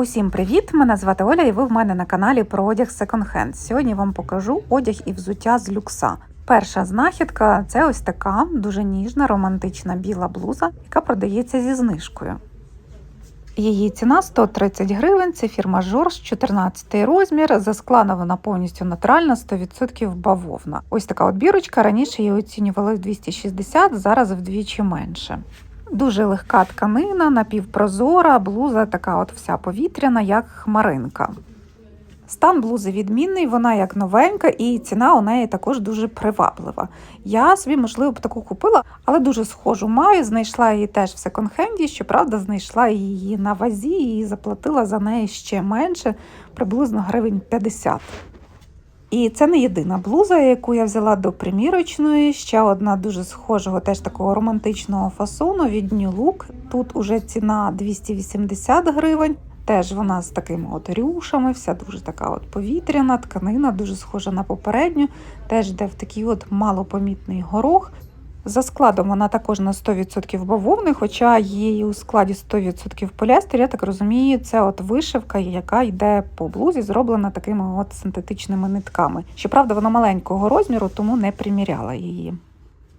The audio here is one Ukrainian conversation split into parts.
Усім привіт! Мене звати Оля, і ви в мене на каналі про одяг Hand. Сьогодні вам покажу одяг і взуття з люкса. Перша знахідка це ось така дуже ніжна, романтична біла блуза, яка продається зі знижкою. Її ціна 130 гривень, це фірма Жорж, 14 розмір. Засклана вона повністю натуральна, 100% бавовна. Ось така от бірочка. Раніше її оцінювали в 260, зараз вдвічі менше. Дуже легка тканина, напівпрозора, блуза така от вся повітряна, як хмаринка. Стан блузи відмінний, вона як новенька, і ціна у неї також дуже приваблива. Я собі, можливо, б таку купила, але дуже схожу маю. Знайшла її теж в секонд-хенді, щоправда, знайшла її на вазі і заплатила за неї ще менше, приблизно гривень 50. І це не єдина блуза, яку я взяла до примірочної. Ще одна дуже схожого, теж такого романтичного фасону від New Look. Тут уже ціна 280 гривень. Теж вона з такими от рюшами, вся дуже така от повітряна, тканина, дуже схожа на попередню, теж йде в такий от малопомітний горох. За складом вона також на 100% бавовни, хоча її у складі 100% поліестер, я так розумію, це от вишивка, яка йде по блузі, зроблена такими от синтетичними нитками. Щоправда, вона маленького розміру, тому не приміряла її.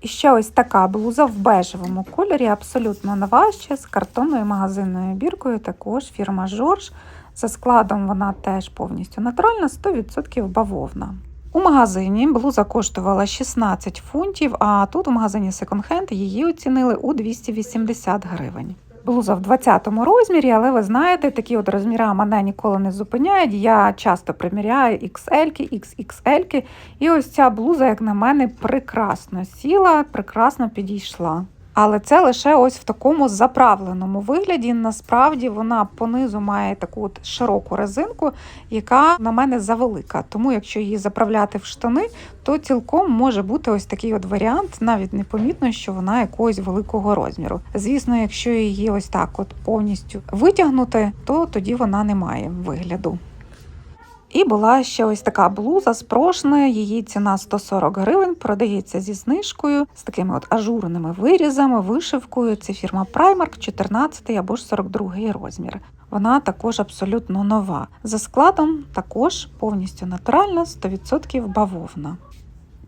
І ще ось така блуза в бежевому кольорі, абсолютно нова ще з картонною магазинною біркою, також фірма Жорж. За складом вона теж повністю натуральна, 100% бавовна. У магазині блуза коштувала 16 фунтів, а тут у магазині Hand її оцінили у 280 гривень. Блуза в 20 розмірі, але ви знаєте, такі от розміри мене ніколи не зупиняють. Я часто приміряю XL, XXL, і ось ця блуза, як на мене, прекрасно сіла, прекрасно підійшла. Але це лише ось в такому заправленому вигляді. Насправді вона понизу має таку от широку резинку, яка на мене завелика. Тому, якщо її заправляти в штани, то цілком може бути ось такий от варіант, навіть непомітно, що вона якогось великого розміру. Звісно, якщо її ось так от повністю витягнути, то тоді вона не має вигляду. І була ще ось така блуза з її ціна 140 гривень, продається зі знижкою, з такими от ажурними вирізами, вишивкою. Це фірма Primark, 14 або ж 42 розмір. Вона також абсолютно нова. За складом також повністю натуральна, 100% бавовна.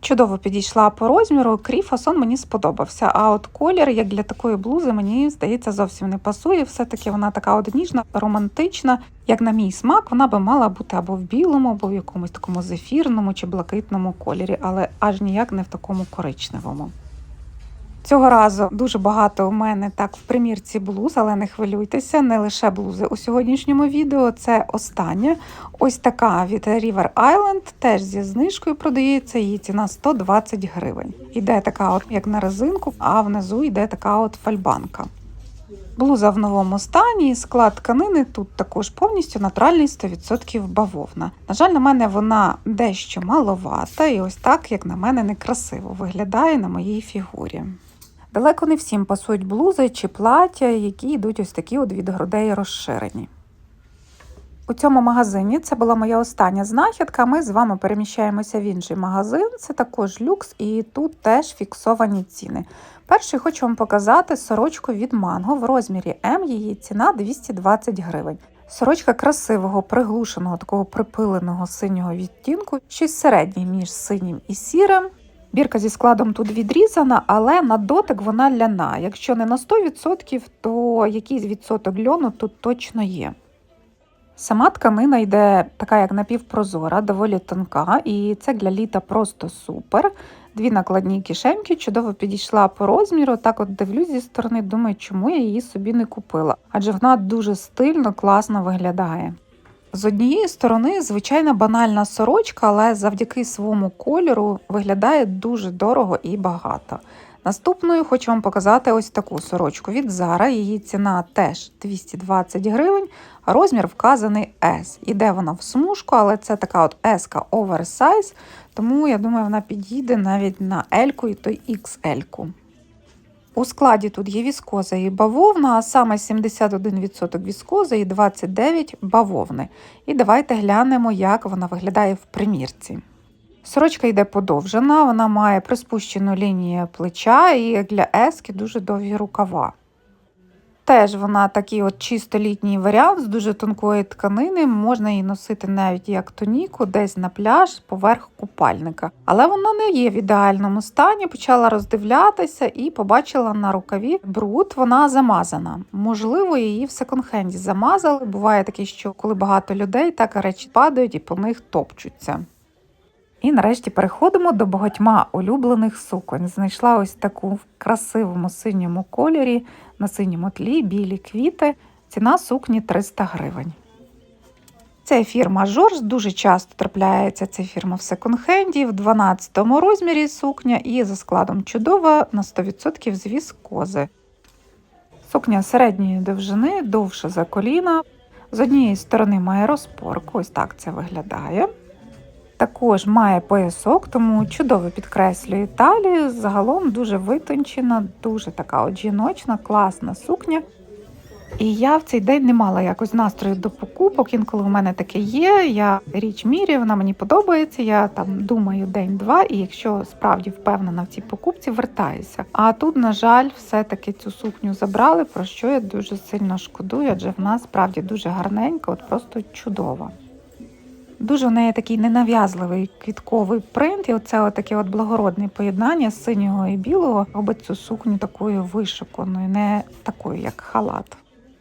Чудово підійшла по розміру, крій фасон мені сподобався. А от колір, як для такої блузи, мені здається, зовсім не пасує. Все-таки вона така от ніжна, романтична. Як на мій смак, вона би мала бути або в білому, або в якомусь такому зефірному чи блакитному кольорі, але аж ніяк не в такому коричневому. Цього разу дуже багато у мене так в примірці блуз, але не хвилюйтеся, не лише блузи у сьогоднішньому відео. Це остання. Ось така від River Island, теж зі знижкою продається, її ціна 120 гривень. Іде така, от як на резинку, а внизу йде така от фальбанка. Блуза в новому стані, склад тканини тут також повністю натуральний 100% бавовна. На жаль, на мене вона дещо маловата, і ось так, як на мене, некрасиво виглядає на моїй фігурі. Далеко не всім пасують блузи чи плаття, які йдуть ось такі от від грудей розширені. У цьому магазині це була моя остання знахідка. Ми з вами переміщаємося в інший магазин. Це також люкс, і тут теж фіксовані ціни. Перший хочу вам показати сорочку від манго в розмірі М. Її ціна 220 гривень. Сорочка красивого, приглушеного, такого припиленого синього відтінку, щось середнє між синім і сірим. Бірка зі складом тут відрізана, але на дотик вона ляна. Якщо не на 100%, то якийсь відсоток льону тут точно є. Сама тканина йде така, як напівпрозора, доволі тонка, і це для літа просто супер. Дві накладні кишеньки чудово підійшла по розміру. Так от дивлюсь зі сторони, думаю, чому я її собі не купила, адже вона дуже стильно, класно виглядає. З однієї сторони, звичайна банальна сорочка, але завдяки своєму кольору виглядає дуже дорого і багато. Наступною хочу вам показати ось таку сорочку від Zara. Її ціна теж 220 гривень, а розмір вказаний S. Іде вона в смужку, але це така от S оверсайз, тому я думаю, вона підійде навіть на L і то XL. -ку. У складі тут є віскоза і бавовна, а саме 71% віскози і 29% бавовни. І давайте глянемо, як вона виглядає в примірці. Сорочка йде подовжена, вона має приспущену лінію плеча і для ески дуже довгі рукава. Теж вона такий от чисто літній варіант з дуже тонкої тканини. Можна її носити навіть як тоніку, десь на пляж поверх купальника. Але вона не є в ідеальному стані. Почала роздивлятися і побачила на рукаві бруд. Вона замазана. Можливо, її в секонд-хенді замазали. Буває таке, що коли багато людей, так речі падають і по них топчуться. І нарешті переходимо до багатьма улюблених суконь. Знайшла ось таку в красивому синьому кольорі, на синьому тлі, білі квіти. Ціна сукні 300 гривень. Це фірма Жорж, дуже часто трапляється ця фірма в секонд-хенді, в 12 розмірі сукня і за складом чудова на 100% з віскози. Сукня середньої довжини, довша за коліна. З однієї сторони має розпорку, ось так це виглядає. Також має поясок, тому чудово підкреслює талію. Загалом дуже витончена, дуже така от жіночна, класна сукня. І я в цей день не мала якось настрою до покупок. Інколи в мене таке є. Я річ міряю, вона мені подобається. Я там думаю день-два, і якщо справді впевнена в цій покупці, вертаюся. А тут, на жаль, все-таки цю сукню забрали, про що я дуже сильно шкодую, адже вона справді дуже гарненька, от просто чудова. Дуже в неї такий ненав'язливий квітковий принт, і оце таке от благородне поєднання синього і білого робить цю сукню такою вишуканою, не такою, як халат.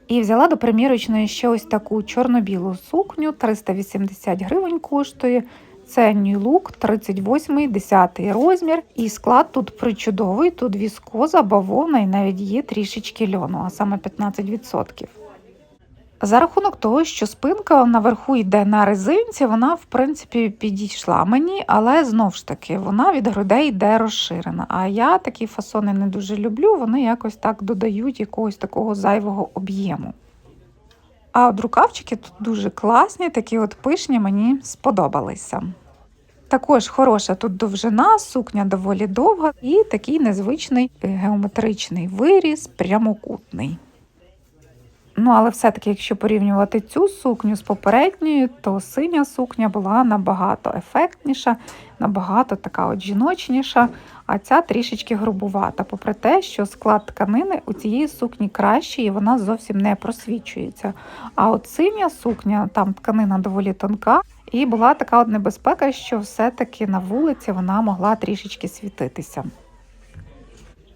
І взяла до примірочної ще ось таку чорно-білу сукню, 380 гривень коштує. Це New Look, 38 10 розмір. І склад тут причудовий, тут віскоза, бавовна і навіть є трішечки льону, а саме 15%. За рахунок того, що спинка наверху йде на резинці, вона в принципі підійшла мені, але знову ж таки вона від грудей йде розширена. А я такі фасони не дуже люблю, вони якось так додають якогось такого зайвого об'єму. А от рукавчики тут дуже класні, такі от пишні, мені сподобалися. Також хороша тут довжина, сукня доволі довга і такий незвичний геометричний виріз, прямокутний. Ну, але все-таки, якщо порівнювати цю сукню з попередньою, то синя сукня була набагато ефектніша, набагато така от жіночніша, а ця трішечки грубувата, попри те, що склад тканини у цієї сукні кращий і вона зовсім не просвічується. А от синя сукня, там тканина доволі тонка, і була така от небезпека, що все-таки на вулиці вона могла трішечки світитися.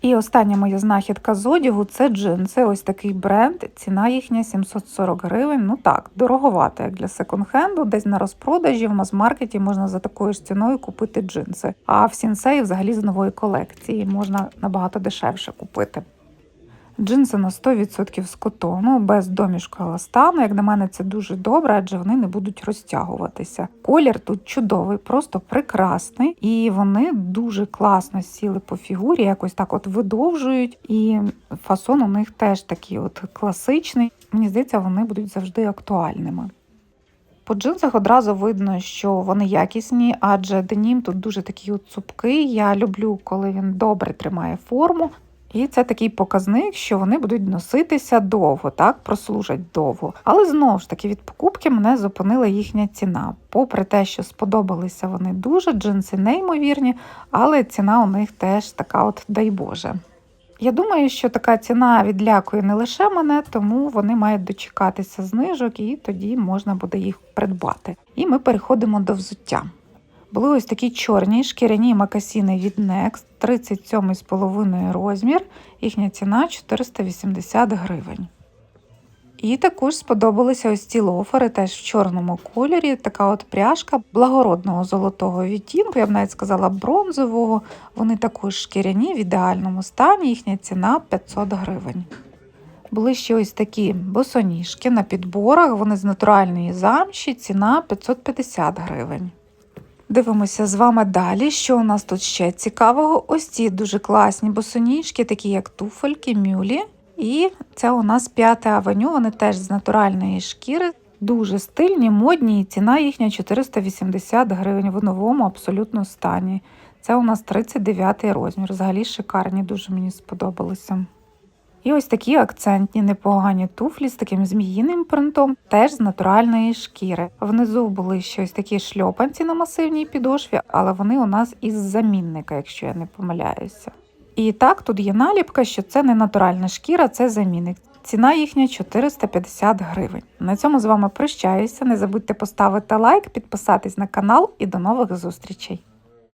І остання моя знахідка з одягу це джинси. Ось такий бренд. Ціна їхня 740 гривень. Ну так, дороговато, як для секонд-хенду, десь на розпродажі в мас-маркеті можна за такою ж ціною купити джинси. А в сінсеї взагалі з нової колекції можна набагато дешевше купити. Джинси на 100% з котону, без домішку еластану. Як на мене, це дуже добре, адже вони не будуть розтягуватися. Колір тут чудовий, просто прекрасний, і вони дуже класно сіли по фігурі, якось так от видовжують. І фасон у них теж такий от класичний. Мені здається, вони будуть завжди актуальними. По джинсах одразу видно, що вони якісні, адже денім тут дуже такий от цупкий. Я люблю, коли він добре тримає форму. І це такий показник, що вони будуть носитися довго, так, прослужать довго. Але знову ж таки від покупки мене зупинила їхня ціна. Попри те, що сподобалися вони дуже, джинси неймовірні, але ціна у них теж така, от дай Боже. Я думаю, що така ціна відлякує не лише мене, тому вони мають дочекатися знижок, і тоді можна буде їх придбати. І ми переходимо до взуття. Були ось такі чорні шкіряні макасіни від Next, 37,5 розмір, їхня ціна 480 гривень. І також сподобалися ось ці лофери, теж в чорному кольорі. Така от пряжка благородного золотого відтінку, я б навіть сказала бронзового. Вони також шкіряні в ідеальному стані, їхня ціна 500 гривень. Були ще ось такі босоніжки на підборах, вони з натуральної замші, ціна 550 гривень. Дивимося з вами далі, що у нас тут ще цікавого. Ось ці дуже класні босоніжки, такі як туфельки, мюлі. І це у нас п'ята авеню, вони теж з натуральної шкіри. Дуже стильні, модні, і ціна їхня 480 гривень в новому абсолютно стані. Це у нас 39 розмір. Взагалі шикарні, дуже мені сподобалося. І ось такі акцентні непогані туфлі з таким зміїним принтом, теж з натуральної шкіри. Внизу були ще ось такі шльопанці на масивній підошві, але вони у нас із замінника, якщо я не помиляюся. І так, тут є наліпка, що це не натуральна шкіра, це замінник. Ціна їхня 450 гривень. На цьому з вами прощаюся. Не забудьте поставити лайк, підписатись на канал і до нових зустрічей.